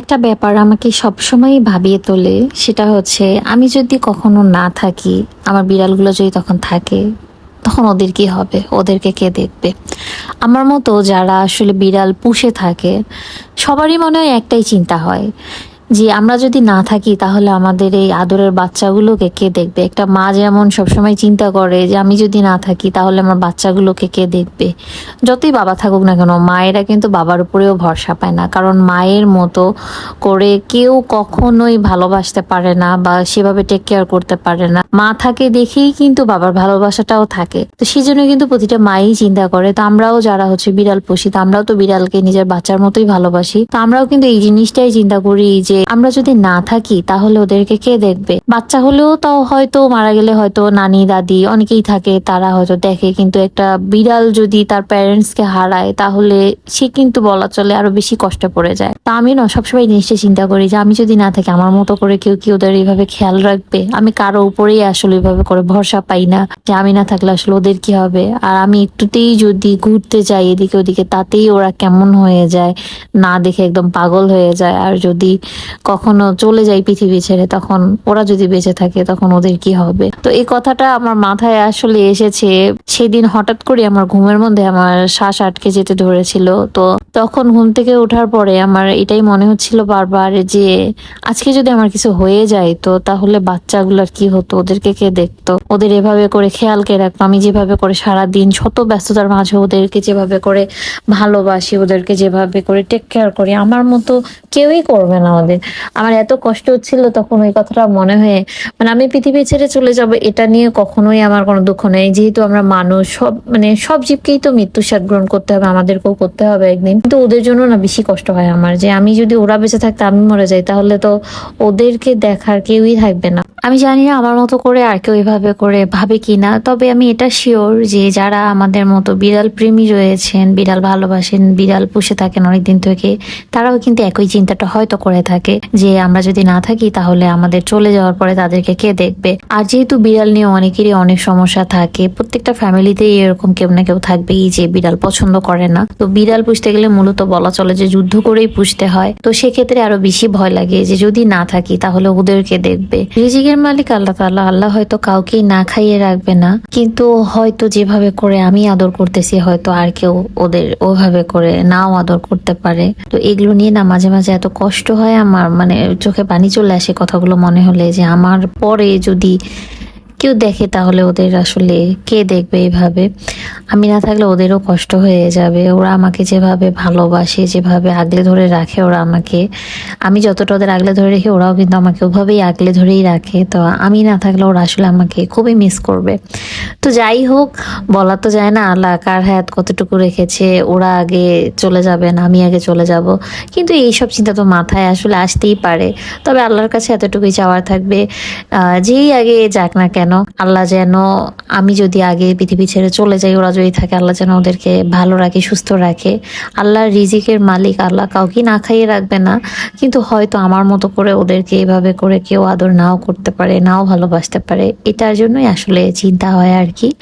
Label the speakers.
Speaker 1: একটা ব্যাপার আমাকে সবসময় ভাবিয়ে তোলে, সেটা হচ্ছে আমি যদি কখনো না থাকি, আমার বিড়ালগুলো যদি তখন থাকে, তখন ওদের কি হবে? ওদেরকে কে দেখবে? আমার মতো যারা আসলে বিড়াল পুষে থাকে, সবারই মনে হয় একটাই চিন্তা হয় যে আমরা যদি না থাকি তাহলে আমাদের এই আদরের বাচ্চাগুলোকে কে দেখবে? একটা মা যেমন সবসময় চিন্তা করে যে, আমি যদি না থাকি তাহলে আমার বাচ্চাগুলোকে কে দেখবে? যতই বাবা থাকুক না কেন, মায়েরা কিন্তু বাবার উপরেও ভরসা পায় না। কারণ মায়ের মতো করে কেউ কখনোই ভালোবাসতে পারে না বা সেভাবে টেক কেয়ার করতে পারে না। মা থাকে দেখেই কিন্তু বাবার ভালোবাসাটাও থাকে। তো সেই জন্য কিন্তু প্রতিটা মাই চিন্তা করে, তো আমরাও যারা হচ্ছে বিড়াল পুষি, তো আমরাও তো বিড়ালকে নিজের বাচ্চার মতোই ভালোবাসি। তো আমরাও কিন্তু এই জিনিসটাই চিন্তা করি যে আমরা যদি না থাকি, তাহলে ওদেরকে কে দেখবে? বাচ্চা হলেও তাও হয়তো মারা গেলে হয়তো নানি, দাদি অনেকেই থাকে, তারা হয়তো দেখে, কিন্তু একটা বিড়াল যদি তার প্যারেন্টস কে হারায়, তাহলে সে কিন্তু বলা চলে আরও বেশি কষ্টে পড়ে যায়। তা আমি না, সবসময় জিনিসটা চিন্তা করি যে আমি যদি না থাকি, আমার মতো করে কেউ কি ওদের এইভাবে খেয়াল রাখবে? আমি কারও উপরেই আসলে এইভাবে করে ভরসা পাই না যে আমি না থাকলে আসলে ওদের কি হবে? আর আমি একটুতেই যদি ঘুরতে যাই এদিকে ওদিকে, তাতেই ওরা কেমন হয়ে যায়, না দেখে একদম পাগল হয়ে যায়। আর যদি কখনো চলে যাই পৃথিবী ছেড়ে, তখন ওরা যদি বেঁচে থাকে, তখন ওদের কি হবে? তো এই কথাটা আমার মাথায় আসলে এসেছে। সেদিন হঠাৎ করে আমার ঘুমের মধ্যে আমার শ্বাস আটকে যেতে ধরেছিল। তো তখন ঘুম থেকে ওঠার পরে আমার এটাই মনে হচ্ছিল বারবার যে, আজকে যদি আমার কিছু হয়ে যায়, তো তাহলে বাচ্চাগুলোর কি হতো? ওদেরকে কে দেখতো? ওদের এভাবে করে খেয়াল কে রাখতো? আমি যেভাবে করে সারা দিন শত ব্যস্ততার মাঝে ওদেরকে যেভাবে করে ভালোবাসি, ওদেরকে যেভাবে করে টেক কেয়ার করি, আমার মতো কেউই করবে না ওদের। আমার এত কষ্ট হচ্ছিল তখন ওই কথাটা মনে হয়ে মানে আমি পৃথিবী ছেড়ে চলে যাব এটা নিয়ে কখনোই আমার কোনো দুঃখ নেই। যেহেতু আমরা মানুষ, সব মানে সব জীবকেই তো মৃত্যুর স্বাদ গ্রহণ করতে হবে, আমাদেরকেও করতে হবে একদিন। কিন্তু ওদের জন্য না বেশি কষ্ট হয় আমার, যে আমি যদি ওরা বেঁচে থাকতে আমি মরে যাই, তাহলে তো ওদেরকে দেখার কেউই থাকবে না। আমি জানি না আমার মতো করে আর কেউ এভাবে করে ভাবে কিনা, তবে আমি এটা শিওর যে যারা আমাদের মতো বিড়াল প্রেমী রয়েছেন, বিড়াল ভালোবাসেন, বিড়াল পুষে থাকেন অনেকদিন থেকে, তারাও কিন্তু একই চিন্তাটা হয়তো করে থাকে যে আমরা যদি না থাকি তাহলে আমাদের চলে যাওয়ার পরে তাদেরকে কে দেখবে? আর যেহেতু বিড়াল নিয়ে অনেকেরই অনেক সমস্যা থাকে, প্রত্যেকটা ফ্যামিলিতেই এরকম কেউ না কেউ থাকবেই যে বিড়াল পছন্দ করে না। তো বিড়াল পুষতে গেলে মূলত বলা চলে যে যুদ্ধ করেই পুষতে হয়। তো সেক্ষেত্রে আরও বেশি ভয় লাগে যে যদি না থাকি তাহলে ওদেরকে দেখবে। রিজিকের মালিক, আল্লাহ তাল্লাহ আল্লাহ হয়তো কাউকেই না খাইয়ে রাখবে না, কিন্তু হয়তো যেভাবে করে আমি আদর করতেছি, হয়তো আর কেউ ওদের ওভাবে করে নাও আদর করতে পারে। তো এগুলো নিয়ে না মাঝে মাঝে এত কষ্ট হয় আমার মানে চোখে পানি চলে আসে কথাগুলো মনে হলে যে আমার পরে যদি কেউ দেখে তাহলে ওদের আসলে কে দেখবে এইভাবে। আমি না থাকলে ওদেরও কষ্ট হয়ে যাবে। ওরা আমাকে যেভাবে ভালোবাসে, যেভাবে আগলে ধরে রাখে ওরা আমাকে। আমি যতটা ওদের আগলে ধরে রেখে, ওরাও কিন্তু আমাকে ওভাবেই আগলে ধরেই রাখে। তো আমি না থাকলে ওরা আসলে আমাকে খুবই মিস করবে। তো যাই হোক, বলা তো যায় না আল্লাহ কার হায়াত কতটুকু রেখেছে, ওরা আগে চলে যাবেন আমি আগে চলে যাব। কিন্তু এইসব চিন্তা তো মাথায় আসলে আসতেই পারে। তবে আল্লাহর কাছে এতটুকুই চাওয়ার থাকবে। যেই আগে যাক না কেন আল্লাহ যেন, আমি যদি আগে পৃথিবী ছেড়ে চলে যাই, ওরা যদি থাকে, আল্লাহ যেন ওদেরকে ভালো রাখে, সুস্থ রাখে। আল্লাহ রিজিকের মালিক আল্লাহ কাউকে না খাইয়ে রাখবে না। কিন্তু হয়তো আমার মতো করে ওদেরকে এভাবে করে কেউ আদর নাও করতে পারে, নাও ভালোবাসতে পারে। এটার জন্যই আসলে চিন্তা হয় আর কি।